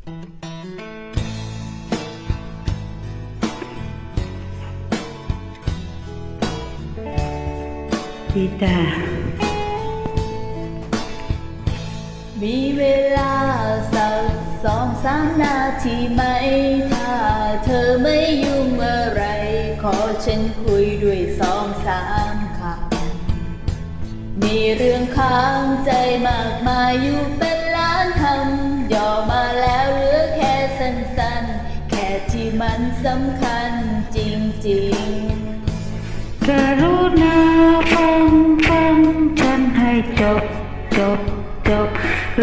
ดีจ้ามีเวลาสักสองสามนาทีไหม ถ้าเธอไม่ยุ่งเมื่อไร ขอฉันคุยด้วยสองสามคำมีเรื่องค้างใจมากมายอยู่เป็นำคัญจริงๆกรุณาฟังฟังฉันให้จบจบจบ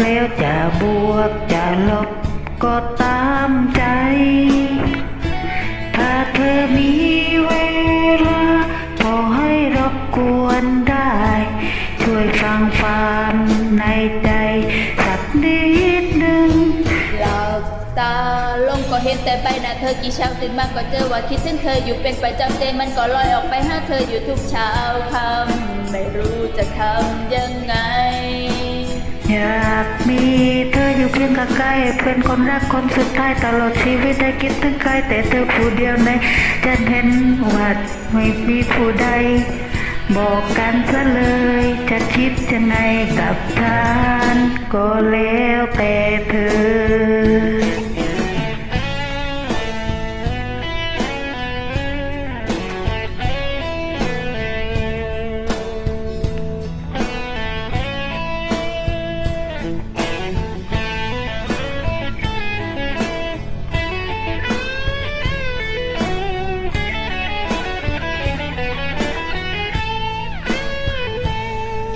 แล้วจะบวกจะลบก็ตามใจ ถ้าเธอมีเวลาขอให้รบกวนได้ ช่วยฟังความในใจสักนิด ตาลงก็เห็นแต่ใบหน้าเธอกี่เช้าตื่นมาก็เจอว่าคิดถึงเธออยู่เป็นประจำใจมันก็ลอยออกไปหาเธออยู่ทุกเช้าคำไม่รู้จะทำยังไง อยากมีเธออยู่เพียงใกล้เป็นคนรักคนสุดท้ายตลอดชีวิตได้คิดถึงใครแต่เธอผู้เดียวในฉันเห็นว่าไม่มีผู้ใด บอกกันซะเลย จะคิดยังไงกับฉันก็แล้วแต่เธอ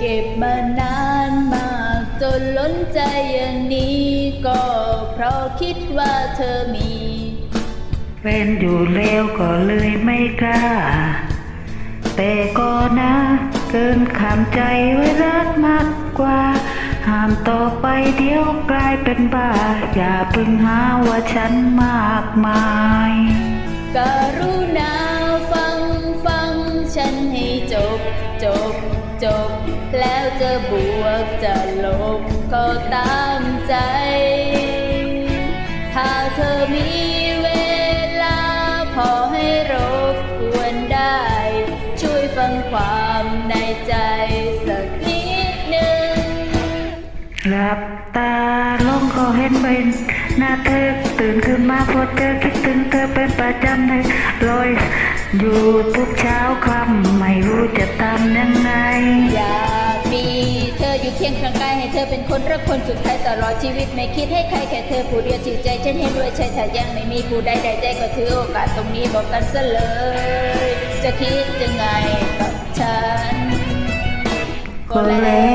ก็บมานานมากจนล้นใจอย่างนี้ ก็เพราะคิดว่าเธอมีเป็นอยู่แล้วก็เลยไม่กล้า แต่ก็นะ เกินขามใจไว้รักมากกว่า ห้ามต่อไปเดี๋ยวกลายเป็นบ้า อย่าเพึ่งหาว่าฉันมากมาย กรุณาฟังฟัง ฉันให้จบ จบ จบ แล้วจะบวกจะลบก็ตามใจ หลับตาลงก็เห็นใบหน้าเธอตื่นขึ้นมาพอเจอคิดถึงเธอเป็นประจำในลอยอยู่ทุกเช้าคำไม่รู้จะทำยังไง อยากมีเธออยู่เคียงข้างกายให้เธอเป็นคนรักคนสุดท้ายตลอดชีวิตไม่คิดให้ใครแค่เธอผู้เดียวจิตใจฉันเห็นด้วยใช่ถ้ายังไม่มีผู้ใดใดใจก็ถือโอกาสตรงนี้บอกกันซะเลย จะคิดยังไงกับฉันก็แล้